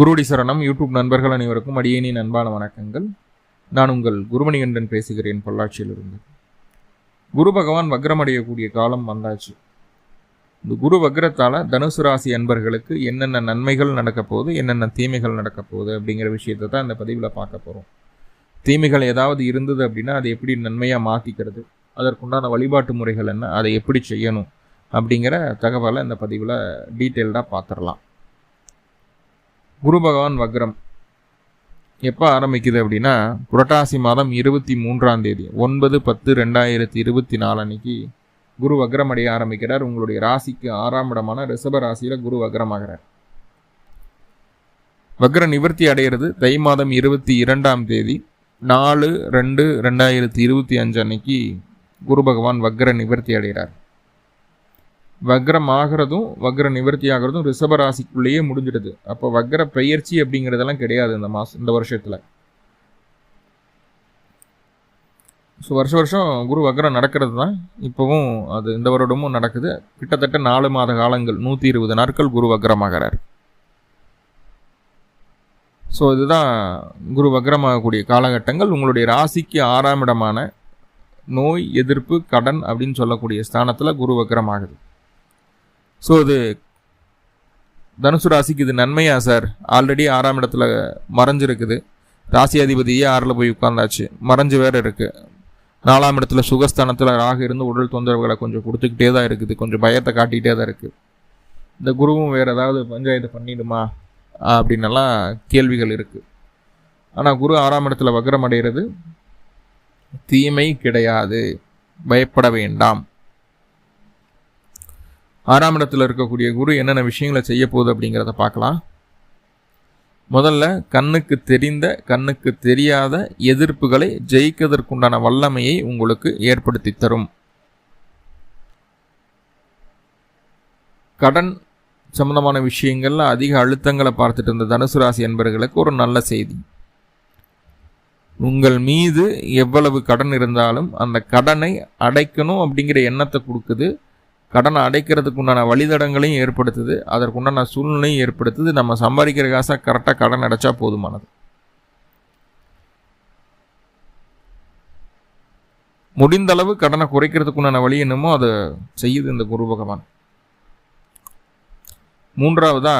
குருடி சரணம். யூடியூப் நண்பர்கள் அனைவருக்கும் அடியேனி அன்பான வணக்கங்கள். நான் உங்கள் குருமணிகண்டன் பேசுகிறேன் பொள்ளாச்சியிலிருந்து. குரு பகவான் வக்ரமடையக்கூடிய காலம் வந்தாச்சு. இந்த குரு வக்ரத்தால் தனுசு ராசி அன்பர்களுக்கு என்னென்ன நன்மைகள் நடக்க போகுது என்னென்ன தீமைகள் நடக்க போகுது அப்படிங்கிற விஷயத்தை தான் இந்த பதிவில் பார்க்க போகிறோம் தீமைகள் ஏதாவது இருந்தது அப்படின்னா அதை எப்படி நன்மையாக மாற்றிக்கிறது அதற்குண்டான வழிபாட்டு முறைகள் என்ன அதை எப்படி செய்யணும் அப்படிங்கிற தகவலை இந்த பதிவில் டீட்டெயில்டாக பார்த்துடலாம். குரு பகவான் வக்ரம். எப்போ ஆரம்பிக்குது அப்படின்னா புரட்டாசி மாதம் இருபத்தி மூன்றாம் தேதி ஒன்பது பத்து ரெண்டாயிரத்தி இருபத்தி நாலு அன்னைக்கு குரு வக்ரம் அடைய ஆரம்பிக்கிறார். உங்களுடைய ராசிக்கு ஆறாம் இடமான ரிஷப ராசியில் குரு வக்ரமாகிறார் வக்ர நிவர்த்தி அடைகிறது தை மாதம் இருபத்தி இரண்டாம் தேதி நாலு ரெண்டு ரெண்டாயிரத்தி இருபத்தி அஞ்சு அன்னைக்கு குரு பகவான் வக்ர நிவர்த்தி அடைகிறார். வக்ரம் ஆகிறதும் வக்ர நிவர்த்தி ஆகிறதும் ரிஷபராசிக்குள்ளேயே முடிஞ்சிடுது. அப்போ வக்ர பெயர்ச்சி அப்படிங்கிறதெல்லாம் கிடையாது இந்த மாதம் இந்த வருஷத்தில். ஸோ வருஷ வருஷம் குரு வக்ரம் நடக்கிறது தான் இப்போவும் அது இந்த வருடமும் நடக்குது. கிட்டத்தட்ட நாலு மாத காலங்கள் நூற்றி இருபது நாட்கள் குரு வக்ரமாகிறார். ஸோ இதுதான் குரு வக்ரமாகக்கூடிய காலகட்டங்கள். உங்களுடைய ராசிக்கு ஆறாம் இடமான நோய் எதிர்ப்பு கடன் அப்படின்னு சொல்லக்கூடிய ஸ்தானத்தில் குரு வக்ரமாகுது. ஸோ இது தனுசு ராசிக்கு இது நன்மையா சார் ஆல்ரெடி ஆறாம் இடத்துல மறைஞ்சிருக்குது. ராசி அதிபதியே ஆறில் போய் உட்காந்தாச்சு மறைஞ்சு வேற இருக்குது நாலாம் இடத்துல சுகஸ்தானத்தில் ராகு இருந்து உடல் தொந்தரவுகளை கொஞ்சம் கொடுத்துக்கிட்டே தான் இருக்குது. கொஞ்சம் பயத்தை காட்டிகிட்டே தான் இருக்குது இந்த குருவும் வேறு ஏதாவது பஞ்சாயத்து பண்ணிடுமா? அப்படின்னெல்லாம் கேள்விகள் இருக்குது ஆனால் குரு ஆறாம் இடத்துல வக்ரம் அடைகிறது. தீமை கிடையாது. பயப்பட வேண்டாம். ஆறாம் இடத்தில் இருக்கக்கூடிய குரு என்னென்ன விஷயங்களை செய்ய போகுது அப்படிங்கிறத பார்க்கலாம். முதல்ல கண்ணுக்கு தெரிந்த கண்ணுக்கு தெரியாத எதிர்ப்புகளை ஜெயிக்கிறதற்குண்டான வல்லமையை உங்களுக்கு ஏற்படுத்தி தரும். கடன் சம்பந்தமான விஷயங்கள்ல அதிக அழுத்தங்களை பார்த்துட்டு இருந்த தனுசு ராசி என்பவர்களுக்கு ஒரு நல்ல செய்தி. உங்கள் மீது எவ்வளவு கடன் இருந்தாலும் அந்த கடனை அடைக்கணும் அப்படிங்கிற எண்ணத்தை கொடுக்குது. கடனை அடைக்கிறதுக்கு உண்டான வழித்தடங்களையும் ஏற்படுத்துது. அதற்குண்டான சூழ்நிலையும் ஏற்படுத்துது. நம்ம சம்பாதிக்கிற காசை கரெக்டாக கடன் அடைச்சா போதுமானது. முடிந்த அளவு கடனை குறைக்கிறதுக்குண்டான வழி என்னமோ அதை செய்யுது இந்த குரு பகவான். மூன்றாவதா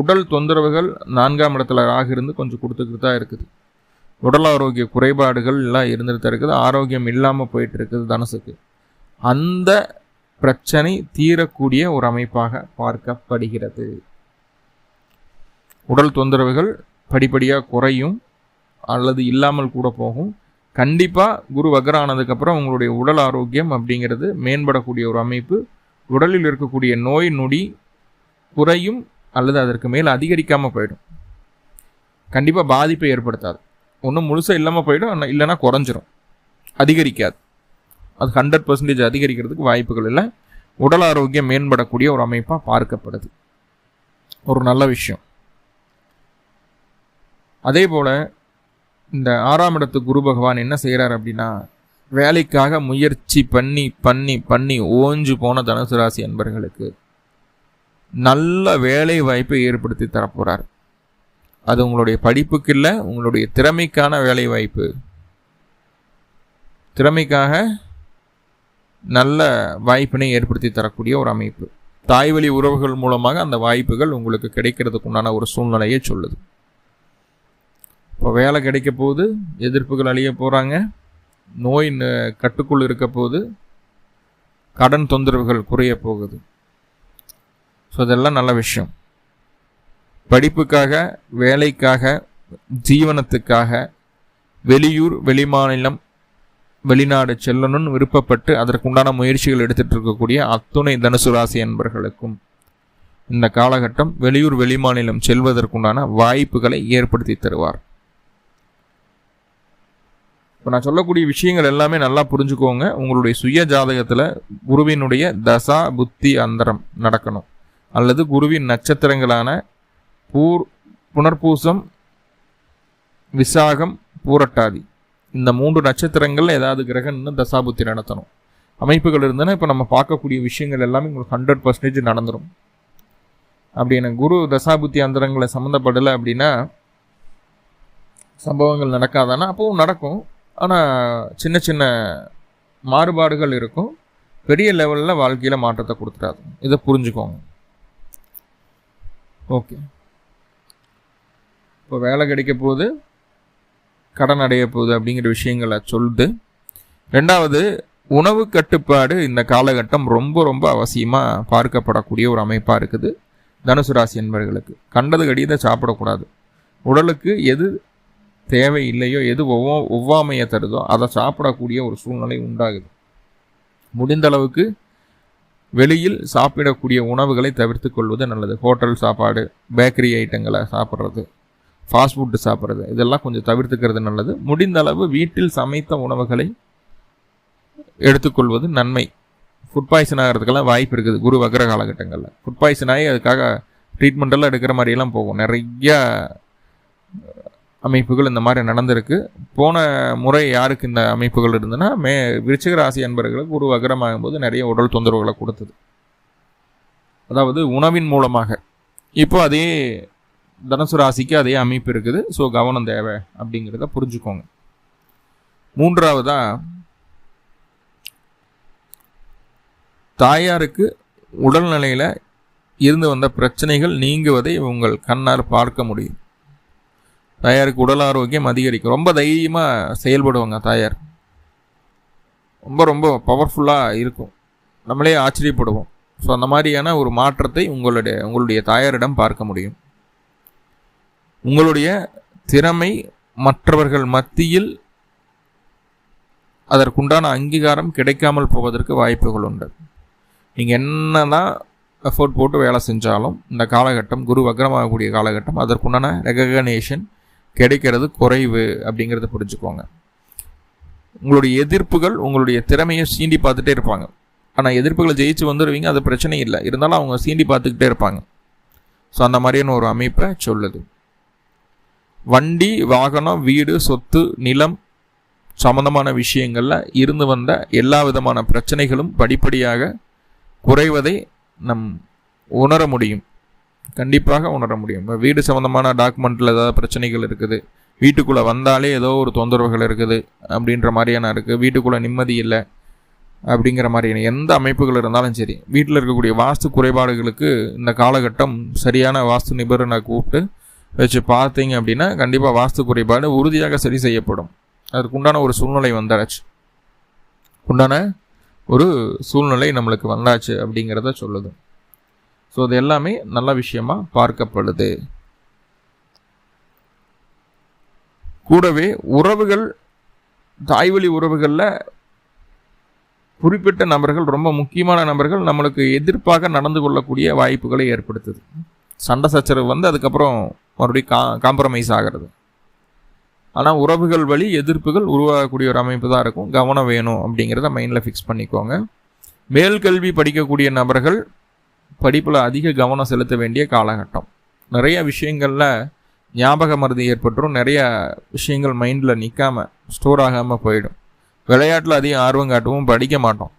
உடல் தொந்தரவுகள் நான்காம் இடத்துல ஆக இருந்து கொஞ்சம் கொடுத்துக்கிட்டு தான் இருக்குது. உடல் ஆரோக்கிய குறைபாடுகள் எல்லாம் இருந்துட்டு தான் இருக்குது. ஆரோக்கியம் இல்லாமல் போயிட்டு இருக்குது தனசுக்கு. அந்த பிரச்சனை தீரக்கூடிய ஒரு அமைப்பாக பார்க்கப்படுகிறது. உடல் தொந்தரவுகள் படிப்படியாக குறையும் அல்லது இல்லாமல் கூட போகும். கண்டிப்பாக குரு வக்ரானதுக்கப்புறம் உங்களுடைய உடல் ஆரோக்கியம் அப்படிங்கிறது மேம்படக்கூடிய ஒரு அமைப்பு. உடலில் இருக்கக்கூடிய நோய் நொடி குறையும் அல்லது அதற்கு மேல் அதிகரிக்காமல் போயிடும். கண்டிப்பாக பாதிப்பை ஏற்படுத்தாது. ஒன்றும் முழுசாக இல்லாமல் போயிடும் இல்லைன்னா குறைஞ்சிரும். அதிகரிக்காது. அது ஹண்ட்ரட் பர்சன்டேஜ் அதிகரிக்கிறதுக்கு வாய்ப்புகள் இல்லை. உடல் ஆரோக்கியம் மேம்படக்கூடிய ஒரு அமைப்பாக பார்க்கப்படுது. ஒரு நல்ல விஷயம். அதே போல் இந்த ஆறாம் இடத்து குரு பகவான் என்ன செய்கிறார் அப்படின்னா வேலைக்காக முயற்சி பண்ணி பண்ணி பண்ணி ஓஞ்சு போன தனுசு ராசி அன்பர்களுக்கு நல்ல வேலை வாய்ப்பை ஏற்படுத்தி தரப்போகிறார் அது உங்களுடைய படிப்புக்கு இல்லை உங்களுடைய திறமைக்கான வேலை வாய்ப்பு. திறமைக்காக நல்ல வாய்ப்பினை ஏற்படுத்தி தரக்கூடிய ஒரு அமைப்பு. தாய்வழி உறவுகள் மூலமாக அந்த வாய்ப்புகள் உங்களுக்கு கிடைக்கிறதுக்கு உண்டான ஒரு சூழ்நிலையை சொல்லுது. இப்போ வேலை கிடைக்க போகுது எதிர்ப்புகள் அழிய போகிறாங்க நோய் கட்டுக்குள் இருக்க போது கடன் தொந்தரவுகள் குறைய போகுது. ஸோ இதெல்லாம் நல்ல விஷயம். படிப்புக்காக வேலைக்காக ஜீவனத்துக்காக வெளியூர் வெளிமாநிலம் வெளிநாடு செல்லணும்னு விருப்பப்பட்டு அதற்குண்டான முயற்சிகள் எடுத்துட்டு இருக்கக்கூடிய அத்துணை தனுசு ராசி அன்பர்களுக்கும் இந்த காலகட்டம் வெளியூர் வெளிமாநிலம் செல்வதற்குண்டான வாய்ப்புகளை ஏற்படுத்தி தருவார். இப்போ நான் சொல்லக்கூடிய விஷயங்கள் எல்லாமே நல்லா புரிஞ்சுக்கோங்க. உங்களுடைய சுய ஜாதகத்தில் குருவினுடைய தசா புத்தி அந்தரம் நடக்கணும். அல்லது குருவின் நட்சத்திரங்களான பூர் புனர்பூசம் விசாகம் பூரட்டாதி. இந்த மூன்று நட்சத்திரங்களில் ஏதாவது கிரகம்னு தசாபுத்தி நடத்தணும். அமைப்புகள் இருந்ததுன்னா இப்போ நம்ம பார்க்கக்கூடிய விஷயங்கள் எல்லாமே உங்களுக்கு ஹண்ட்ரட் பர்சன்டேஜ் நடந்துடும் அப்படி எனக்கு குரு தசாபுத்தி அந்தரங்களை சம்மந்தப்படலை அப்படின்னா சம்பவங்கள் நடக்காதானா? அப்பவும் நடக்கும். ஆனால் சின்ன சின்ன மாறுபாடுகள் இருக்கும். பெரிய லெவலில் வாழ்க்கையில் மாற்றத்தை கொடுத்துடாது. இதை புரிஞ்சுக்கோங்க. ஓகே இப்போ வேலை கிடைக்க போகுது. கடன் அடைய போகுது அப்படிங்கிற விஷயங்களை சொல்லுது. ரெண்டாவது உணவு கட்டுப்பாடு இந்த காலகட்டம் ரொம்ப ரொம்ப அவசியமாக பார்க்கப்படக்கூடிய ஒரு அமைப்பாக இருக்குது. தனுசு ராசி என்பவர்களுக்கு கண்டது கடியதை சாப்பிடக்கூடாது. உடலுக்கு எது தேவை இல்லையோ எது ஒவ்வொ ஒவ்வாமையை தருதோ அதை சாப்பிடக்கூடிய ஒரு சூழ்நிலை உண்டாகுது. முடிந்த அளவுக்கு வெளியில் சாப்பிடக்கூடிய உணவுகளை தவிர்த்து கொள்வது நல்லது. ஹோட்டல் சாப்பாடு பேக்கரி ஐட்டங்களை சாப்பிட்றது. ஃபாஸ்ட் ஃபுட்டு சாப்பிட்றது. இதெல்லாம் கொஞ்சம் தவிர்த்துக்கிறது நல்லது. முடிந்த அளவு வீட்டில் சமைத்த உணவுகளை எடுத்துக்கொள்வது நன்மை. ஃபுட் பாய்சன் ஆகிறதுக்கெல்லாம் வாய்ப்பு இருக்குது குரு வக்கர காலகட்டங்களில். ஃபுட் பாய்சன் ஆகி அதுக்காக ட்ரீட்மெண்ட்டெல்லாம் எடுக்கிற மாதிரியெல்லாம் போகும். நிறையா அமைப்புகள் இந்த மாதிரி நடந்திருக்கு. போன முறை யாருக்கு இந்த அமைப்புகள் இருந்ததுன்னா மே விருச்சிக ராசி அன்பர்களுக்கு ஒரு வகரமாகும் போது நிறைய உடல் தொந்தரவுகளை கொடுத்தது. அதாவது உணவின் மூலமாக. இப்போ அதே தனுசு ராசிக்கு அதே அமைப்பு இருக்குது. ஸோ கவனம் தேவை அப்படிங்கிறத புரிஞ்சுக்கோங்க. மூன்றாவதா தாயாருக்கு உடல்நிலையில் இருந்து வந்த பிரச்சனைகள் நீங்குவதை உங்கள் கண்ணால் பார்க்க முடியும். தாயாருக்கு உடல் ஆரோக்கியம் அதிகரிக்கும். ரொம்ப தைரியமாக செயல்படுவாங்க தாயார். ரொம்ப ரொம்ப பவர்ஃபுல்லாக இருக்கும். நம்மளே ஆச்சரியப்படுவோம். ஸோ அந்த மாதிரியான ஒரு மாற்றத்தை உங்களுடைய உங்களுடைய தாயாரிடம் பார்க்க முடியும். உங்களுடைய திறமை மற்றவர்கள் மத்தியில் அதற்குண்டான அங்கீகாரம் கிடைக்காமல் போவதற்கு வாய்ப்புகள் உண்டு. நீங்கள் என்ன தான் எஃபோர்ட் போட்டு வேலை செஞ்சாலும் இந்த காலகட்டம் குரு வக்ரமாகக்கூடிய காலகட்டம் அதற்குண்டான ரெகக்னேஷன் கிடைக்கிறது குறைவு அப்படிங்கிறத புரிஞ்சுக்கோங்க. உங்களுடைய எதிர்ப்புகள் உங்களுடைய திறமையை சீண்டி பார்த்துட்டே இருப்பாங்க. ஆனால் எதிர்ப்புகளை ஜெயிச்சு வந்துடுவீங்க அது பிரச்சனை இல்லை. இருந்தாலும் அவங்க சீண்டி பார்த்துக்கிட்டே இருப்பாங்க. ஸோ அந்த மாதிரியான ஒரு அமைப்பை சொல்லுது. வண்டி வாகனம் வீடு சொத்து நிலம் சம்பந்தமான விஷயங்களில் இருந்து வந்த எல்லா விதமான பிரச்சனைகளும் படிப்படியாக குறைவதை நம் உணர முடியும். கண்டிப்பாக உணர முடியும். இப்போ வீடு சம்மந்தமான டாக்குமெண்ட்டில் ஏதாவது பிரச்சனைகள் இருக்குது. வீட்டுக்குள்ளே வந்தாலே ஏதோ ஒரு தொந்தரவுகள் இருக்குது அப்படின்ற மாதிரியான இருக்குது வீட்டுக்குள்ளே நிம்மதி இல்லை அப்படிங்கிற மாதிரியான எந்த அமைப்புகள் இருந்தாலும் சரி. வீட்டில் இருக்கக்கூடிய வாஸ்து குறைபாடுகளுக்கு இந்த காலகட்டம் சரியான வாஸ்து நிபுணரை கூப்பிட்டு வச்சு பார்த்தீங்க அப்படின்னா கண்டிப்பாக வாஸ்து குறைபாடு உறுதியாக சரி செய்யப்படும். அதுக்கு உண்டான ஒரு சூழ்நிலை வந்தாச்சு. உண்டான ஒரு சூழ்நிலை நம்மளுக்கு வந்தாச்சு அப்படிங்கிறத சொல்லுது. ஸோ அது எல்லாமே நல்ல விஷயமா பார்க்கப்படுது. கூடவே உறவுகள் தாய்வழி உறவுகளில் குறிப்பிட்ட நபர்கள் ரொம்ப முக்கியமான நபர்கள் நம்மளுக்கு எதிர்ப்பாக நடந்து கொள்ளக்கூடிய வாய்ப்புகளை ஏற்படுத்துது. சண்டை சச்சரவு வந்து அதுக்கப்புறம் மறுபடியும் கா காம்ப்ரமைஸ் ஆகிறது. ஆனால் உறவுகள் வழி எதிர்ப்புகள் உருவாகக்கூடிய ஒரு அமைப்பு தான் இருக்கும். கவனம் வேணும் அப்படிங்கிறத மைண்டில் ஃபிக்ஸ் பண்ணிக்கோங்க. மேல்கல்வி படிக்கக்கூடிய நபர்கள் படிப்பில் அதிக கவனம் செலுத்த வேண்டிய காலகட்டம். நிறைய விஷயங்களில் ஞாபக மருதி ஏற்பட்டுரும். நிறைய விஷயங்கள் மைண்டில் நிற்காமல் ஸ்டோர் ஆகாமல் போயிடும். விளையாட்டில் அதிகம் ஆர்வம் காட்டவும் படிக்க மாட்டோம்.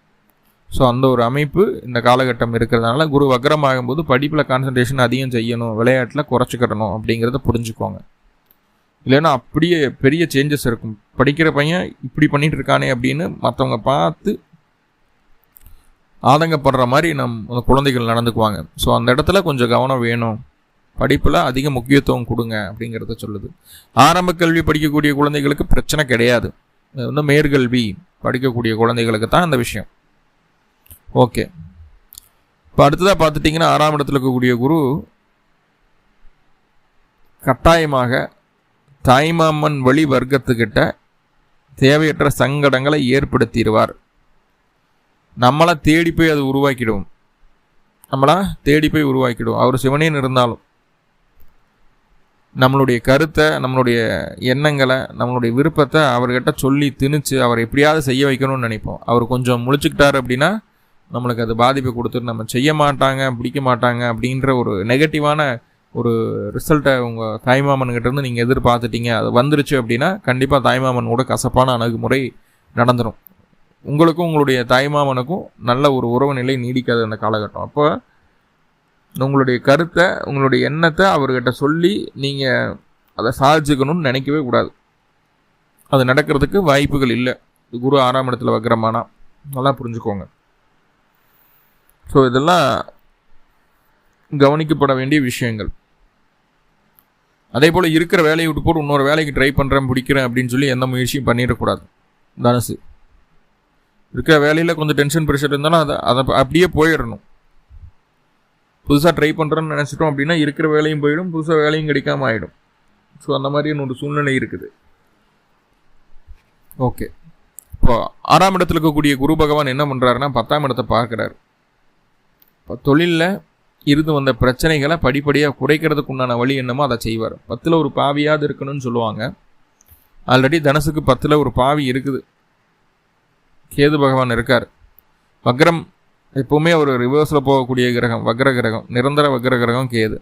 ஸோ அந்த ஒரு அமைப்பு இந்த காலகட்டம் இருக்கிறதுனால குரு வக்கரமாகும்போது படிப்பில் கான்சன்ட்ரேஷன் அதிகம் செய்யணும் விளையாட்டில் குறைச்சிக்கிடணும் அப்படிங்கிறத புரிஞ்சுக்கோங்க இல்லைன்னா அப்படியே பெரிய சேஞ்சஸ் இருக்கும். படிக்கிற பையன் இப்படி பண்ணிட்டு இருக்கானே அப்படின்னு மற்றவங்க பார்த்து ஆதங்கப்படுற மாதிரி நம் குழந்தைகள் நடந்துக்குவாங்க. ஸோ அந்த இடத்துல கொஞ்சம் கவனம் வேணும். படிப்பில் அதிக முக்கியத்துவம் கொடுங்க அப்படிங்கிறத சொல்லுது. ஆரம்ப கல்வி படிக்கக்கூடிய குழந்தைகளுக்கு பிரச்சனை கிடையாது. வந்து மேற்கல்வி படிக்கக்கூடிய குழந்தைகளுக்கு தான் அந்த விஷயம். ஓகே. இப்போ அடுத்ததாக பார்த்துட்டிங்கன்னா ஆறாம் இடத்துல இருக்கக்கூடிய குரு கட்டாயமாக தாய்மாமன் வழி வர்க்கத்துக்கிட்ட தேவையற்ற சங்கடங்களை ஏற்படுத்திடுவார். நம்மளாம் தேடி போய் அது உருவாக்கிடுவோம் நம்மளா தேடி போய் உருவாக்கிடுவோம் அவர் சிவனேன்னு இருந்தாலும். நம்மளுடைய கருத்தை நம்மளுடைய எண்ணங்களை நம்மளுடைய விருப்பத்தை அவர்கிட்ட சொல்லி திணிச்சு அவர் எப்படியாவது செய்ய வைக்கணும்னு நினைப்போம். அவர் கொஞ்சம் முழிச்சுக்கிட்டார் அப்படின்னா நம்மளுக்கு அது பாதிப்பை கொடுத்துட்டு நம்ம செய்ய மாட்டாங்க பிடிக்க மாட்டாங்க அப்படின்ற ஒரு நெகட்டிவான ஒரு ரிசல்ட்டை உங்கள் தாய்மாமன்கிட்ட இருந்து நீங்கள் எதிர்பார்த்துட்டீங்க. அது வந்துருச்சு அப்படின்னா கண்டிப்பாக தாய்மாமன் கூட கசப்பான அணுகுமுறை நடந்துடும் உங்களுக்கும் உங்களுடைய தாய்மாமனுக்கும் நல்ல ஒரு உறவு நிலை நீடிக்காது அந்த காலகட்டம். அப்போ உங்களுடைய கருத்தை உங்களுடைய எண்ணத்தை அவர்கிட்ட சொல்லி நீங்கள் அதை சாதிச்சுக்கணும்னு நினைக்கவே கூடாது. அது நடக்கிறதுக்கு வாய்ப்புகள் இல்லை. குரு ஆறாம் இடத்துல வக்கரமானா நல்லா புரிஞ்சுக்கோங்க. ஸோ இதெல்லாம் கவனிக்கப்பட வேண்டிய விஷயங்கள். அதே போல் இருக்கிற வேலையை விட்டு போட்டு இன்னொரு வேலைக்கு ட்ரை பண்ணுறேன் பிடிக்கிறேன் அப்படின்னு சொல்லி எந்த முயற்சியும் பண்ணிடக்கூடாது. தனுசு இருக்கிற வேலையில் கொஞ்சம் டென்ஷன் ப்ரெஷர் இருந்தாலும் அதை அதை அப்படியே போயிடணும். புதுசாக ட்ரை பண்ணுறேன்னு நினச்சிட்டோம் அப்படின்னா இருக்கிற வேலையும் போயிடும் புதுசாக வேலையும் கிடைக்காம ஆகிடும் ஸோ அந்த மாதிரி ஒரு சூழ்நிலை இருக்குது. ஓகே இப்போ ஆறாம் இடத்துல இருக்கக்கூடிய குரு பகவான் என்ன பண்ணுறாருன்னா பத்தாம் இடத்தை பார்க்குறாரு. தொழிலில் இருந்து வந்த பிரச்சனைகளை படிப்படியாக குறைக்கிறதுக்கு உண்டான வழி என்னமோ அதை செய்வார். பத்தில் ஒரு பாவியாவது இருக்கணும்னு சொல்லுவாங்க. ஆல்ரெடி தனுசுக்கு பத்தில் ஒரு பாவி இருக்குது. கேது பகவான் இருக்கார். வக்ரம் எப்போவுமே ஒரு ரிவர்ஸில் போகக்கூடிய கிரகம் வக்ர கிரகம் நிரந்தர வக்ர கிரகம் கேது.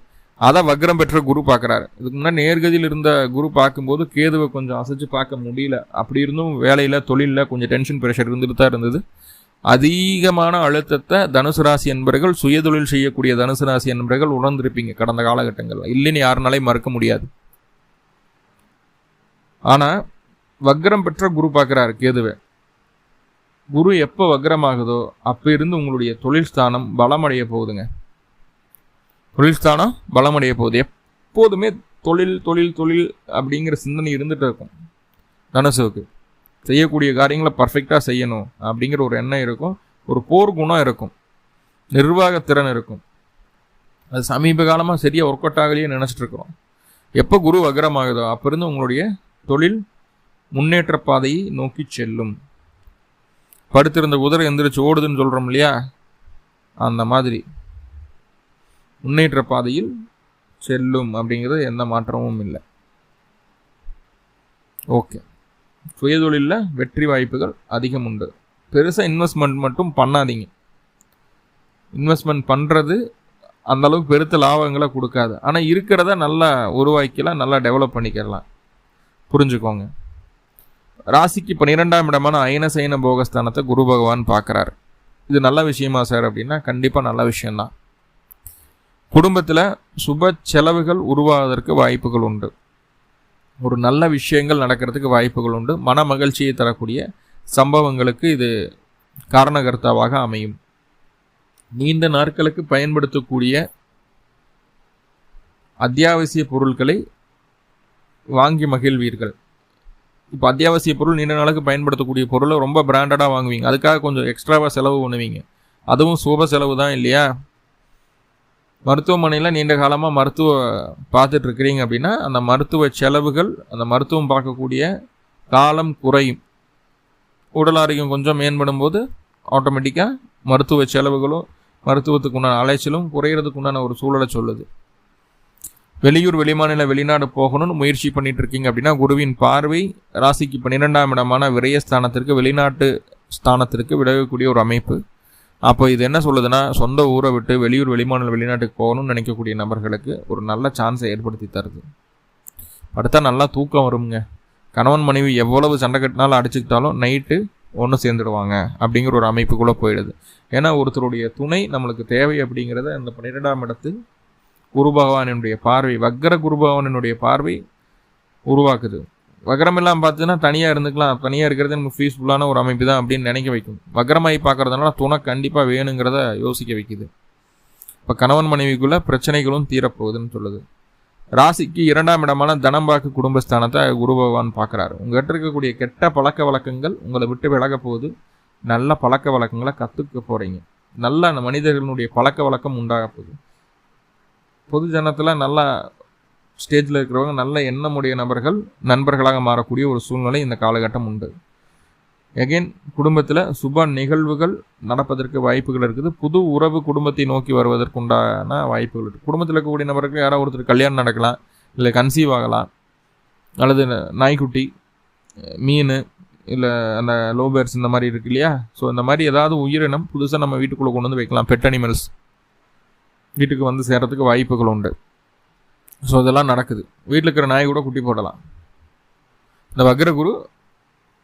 அதை வக்ரம் பெற்ற குரு பார்க்குறாரு. இதுக்கு முன்னாடி நேர்கதியில் இருந்த குரு பார்க்கும்போது கேதுவை கொஞ்சம் அசைச்சு பார்க்க முடியல. அப்படி இருந்தும் வேலையில் தொழிலில் கொஞ்சம் டென்ஷன் ப்ரெஷர் இருந்துட்டு தான் இருந்தது. அதிகமான அழுத்தத்தை தனுசு ராசி என்பர்கள் சுயதொழில் செய்யக்கூடிய தனுசு ராசி என்பர்கள் உணர்ந்திருப்பீங்க கடந்த காலகட்டங்களில். இல்லைன்னு யாருனாலையும் மறுக்க முடியாது. ஆனால் வக்ரம் பெற்ற குரு பார்க்குறாரு கேதுவை. குரு எப்போ வக்ரமாகுதோ அப்போ இருந்து உங்களுடைய தொழில் ஸ்தானம் பலமடைய போகுதுங்க. தொழில் ஸ்தானம் பலமடைய போகுது. எப்போதுமே தொழில் தொழில் தொழில் அப்படிங்கிற சிந்தனை இருந்துகிட்டு இருக்கும் தனுசுக்கு செய்யக்கூடிய காரியங்களை பர்ஃபெக்டாக செய்யணும் அப்படிங்கிற ஒரு எண்ணம் இருக்கும். ஒரு போர் குணம் இருக்கும். நிர்வாகத்திறன் இருக்கும். அது சமீப காலமாக சரியாக ஒர்க் அவுட் ஆகலையே நினச்சிட்ருக்குறோம் எப்போ குரு வக்ரமாகுதோ அப்போ இருந்து உங்களுடைய தொழில் முன்னேற்ற பாதையை நோக்கி செல்லும். படுத்திருந்த குதிரை எந்திரிச்சு ஓடுதுன்னு சொல்கிறோம் இல்லையா? அந்த மாதிரி. முன்னேற்ற பாதையில் செல்லும் அப்படிங்கிறது எந்த மாற்றமும் இல்லை. ஓகே. சுயதொழிலில் வெற்றி வாய்ப்புகள் அதிகம் உண்டு பெருசாக இன்வெஸ்ட்மெண்ட் மட்டும் பண்ணாதீங்க. இன்வெஸ்ட்மெண்ட் பண்ணுறது அந்தளவுக்கு பெருத்த லாபங்களை கொடுக்காது. ஆனால் இருக்கிறத நல்லா உருவாக்கலாம் நல்லா டெவலப் பண்ணிக்கலாம். புரிஞ்சுக்கோங்க. ராசிக்கு பன்னிரெண்டாம் இடமான அயன போகஸ்தானத்தை குரு பகவான் பார்க்குறாரு. இது நல்ல விஷயமா சார் அப்படின்னா கண்டிப்பாக நல்ல விஷயந்தான் குடும்பத்தில் சுப செலவுகள் உருவாவதற்கு வாய்ப்புகள் உண்டு. ஒரு நல்ல விஷயங்கள் நடக்கிறதுக்கு வாய்ப்புகள் உண்டு. மன மகிழ்ச்சியை தரக்கூடிய சம்பவங்களுக்கு இது காரணகர்த்தாவாக அமையும். நீண்ட நாட்களுக்கு பயன்படுத்தக்கூடிய அத்தியாவசிய பொருட்களை வாங்கி மகிழ்வீர்கள். இப்போ அத்தியாவசிய பொருள் நீண்ட நாளுக்கு பயன்படுத்தக்கூடிய பொருளை ரொம்ப பிராண்டடாக வாங்குவீங்க. அதுக்காக கொஞ்சம் எக்ஸ்ட்ராவாக செலவு பண்ணுவீங்க. அதுவும் சுப செலவு தான் இல்லையா? மருத்துவமனையில் நீண்ட காலமாக மருத்துவ பார்த்துட்டு இருக்கிறீங்க அப்படின்னா அந்த மருத்துவ செலவுகள் அந்த மருத்துவம் பார்க்கக்கூடிய காலம் குறையும். உடல் ஆரோக்கியம் கொஞ்சம் மேம்படும் போது ஆட்டோமேட்டிக்காக மருத்துவ செலவுகளும் மருத்துவத்துக்கு உண்டான அலைச்சலும் குறையிறதுக்கு உண்டான ஒரு சூழலை சொல்லுது. வெளியூர் வெளிமாநில வெளிநாடு போகணும்னு முயற்சி பண்ணிட்டு இருக்கீங்க அப்படின்னா குருவின் பார்வை ராசிக்கு பன்னிரெண்டாம் இடமான விரயஸ்தானத்திற்கு வெளிநாட்டு ஸ்தானத்திற்கு விலகக்கூடிய ஒரு அமைப்பு. அப்போ இது என்ன சொல்லுதுன்னா சொந்த ஊரை விட்டு வெளியூர் வெளிமாநில வெளிநாட்டுக்கு போகணும்னு நினைக்கக்கூடிய நபர்களுக்கு ஒரு நல்ல சான்ஸை ஏற்படுத்தி தருது. அடுத்தா நல்லா தூக்கம் வருங்க கணவன் மனைவி எவ்வளவு சண்டை கட்டினாலும் அடிச்சுக்கிட்டாலும் நைட்டு ஒன்று சேர்ந்துடுவாங்க அப்படிங்கிற ஒரு அமைப்புக்குள்ளே போயிடுது. ஏன்னா ஒருத்தருடைய துணை நம்மளுக்கு தேவை அப்படிங்கிறத அந்த பன்னிரெண்டாம் இடத்தில் குரு பகவானினுடைய பார்வை வக்கர குரு பகவானினுடைய பார்வை உருவாக்குது. வக்கரமெல்லாம் பார்த்தீங்கன்னா தனியாக இருந்துக்கலாம். தனியாக இருக்கிறது நமக்கு பீஸ்ஃபுல்லான ஒரு அமைப்பு தான் அப்படின்னு நினைக்க வைக்கும். வக்கரமாகி பார்க்கறதுனால துணை கண்டிப்பாக வேணுங்கிறத யோசிக்க வைக்குது. இப்போ கணவன் மனைவிக்குள்ள பிரச்சனைகளும் தீரப்போகுதுன்னு சொல்லுது. ராசிக்கு இரண்டாம் இடமான தனம்பாக்கு குடும்பஸ்தானத்தை குரு பகவான் பார்க்குறாரு. உங்கள்கிட்ட இருக்கக்கூடிய கெட்ட பழக்க வழக்கங்கள் உங்களை விட்டு விலக போகுது. நல்ல பழக்க வழக்கங்களை கற்றுக்க போகிறீங்க நல்ல மனிதர்களுடைய பழக்க வழக்கம் உண்டாக போகுது. பொது ஜனத்தில் நல்லா ஸ்டேஜில் இருக்கிறவங்க நல்ல எண்ணமுடைய நபர்கள் நண்பர்களாக மாறக்கூடிய ஒரு சூழ்நிலை இந்த காலகட்டம் உண்டு. எகைன் குடும்பத்தில் சுப நிகழ்வுகள் நடப்பதற்கு வாய்ப்புகள் இருக்குது. புது உறவு குடும்பத்தை நோக்கி வருவதற்கு உண்டான வாய்ப்புகள் இருக்குது குடும்பத்தில் இருக்கக்கூடிய நபருக்கு யாராவது ஒருத்தர் கல்யாணம் நடக்கலாம் இல்லை கன்சீவ் ஆகலாம் அல்லது நாய்க்குட்டி மீன் இல்லை அந்த லோபேர்ஸ் இந்த மாதிரி இருக்கு இல்லையா? ஸோ இந்த மாதிரி ஏதாவது உயிரினம் புதுசாக நம்ம வீட்டுக்குள்ளே கொண்டு வந்து வைக்கலாம். பெட் அனிமல்ஸ் வீட்டுக்கு வந்து சேர்கிறதுக்கு வாய்ப்புகள் உண்டு. ஸோ இதெல்லாம் நடக்குது. வீட்டில் இருக்கிற நாய் கூட குட்டி போடலாம். இந்த வக்ரகுரு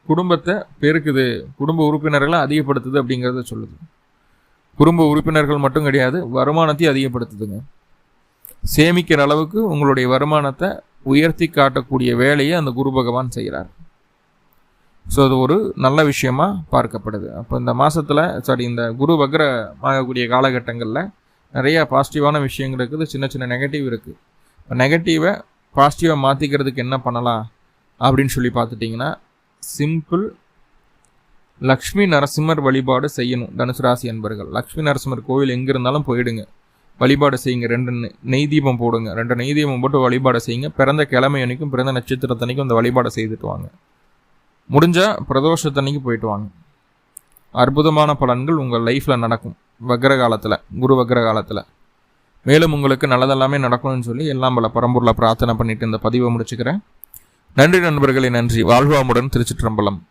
குடும்பத்தை பெருக்குது. குடும்ப உறுப்பினர்களை அதிகப்படுத்துது அப்படிங்கிறத சொல்லுது. குடும்ப உறுப்பினர்கள் மட்டும் கிடையாது வருமானத்தையும் அதிகப்படுத்துதுங்க. சேமிக்கிற அளவுக்கு உங்களுடைய வருமானத்தை உயர்த்தி காட்டக்கூடிய வேலையை அந்த குரு பகவான் செய்கிறார். ஸோ அது ஒரு நல்ல விஷயமா பார்க்கப்படுது. அப்போ இந்த மாதத்தில் சாரி இந்த குரு வக்ர ஆகக்கூடிய காலகட்டங்களில் நிறையா பாசிட்டிவான விஷயங்கள் இருக்குது. சின்ன சின்ன நெகட்டிவ் இருக்குது நெகட்டிவை பாசிட்டிவாக மாற்றிக்கிறதுக்கு என்ன பண்ணலாம் அப்படின்னு சொல்லி பார்த்துட்டிங்கன்னா சிம்பிள் லக்ஷ்மி நரசிம்மர் வழிபாடு செய்யணும். தனுசு ராசி அன்பர்கள் லக்ஷ்மி நரசிம்மர் கோவில் எங்கே இருந்தாலும் போயிடுங்க. வழிபாடு செய்யுங்க. ரெண்டு நெய் தீபம் போடுங்க. ரெண்டு நெய் தீபம் போட்டு வழிபாடு செய்யுங்க. பிறந்த கிழமை அன்னைக்கும் பிறந்த நட்சத்திரத்தன்னைக்கும் அந்த வழிபாடு செய்துட்டு வாங்க. முடிஞ்சால் பிரதோஷத்தன்னைக்கு போயிட்டு வாங்க. அற்புதமான பலன்கள் உங்கள் லைஃப்பில் நடக்கும். வக்ர காலத்தில் குரு வக்ர காலத்தில் மேலும் உங்களுக்கு நல்லதெல்லாமே நடக்கணும்னு சொல்லி எல்லாம் பல பரம்பூரில் பிரார்த்தனை பண்ணிட்டு இந்த பதிவை முடிச்சுக்கிறேன். நன்றி நண்பர்களே நன்றி. வாழ்வாமுடன் திருச்சிற்றம்பலம்.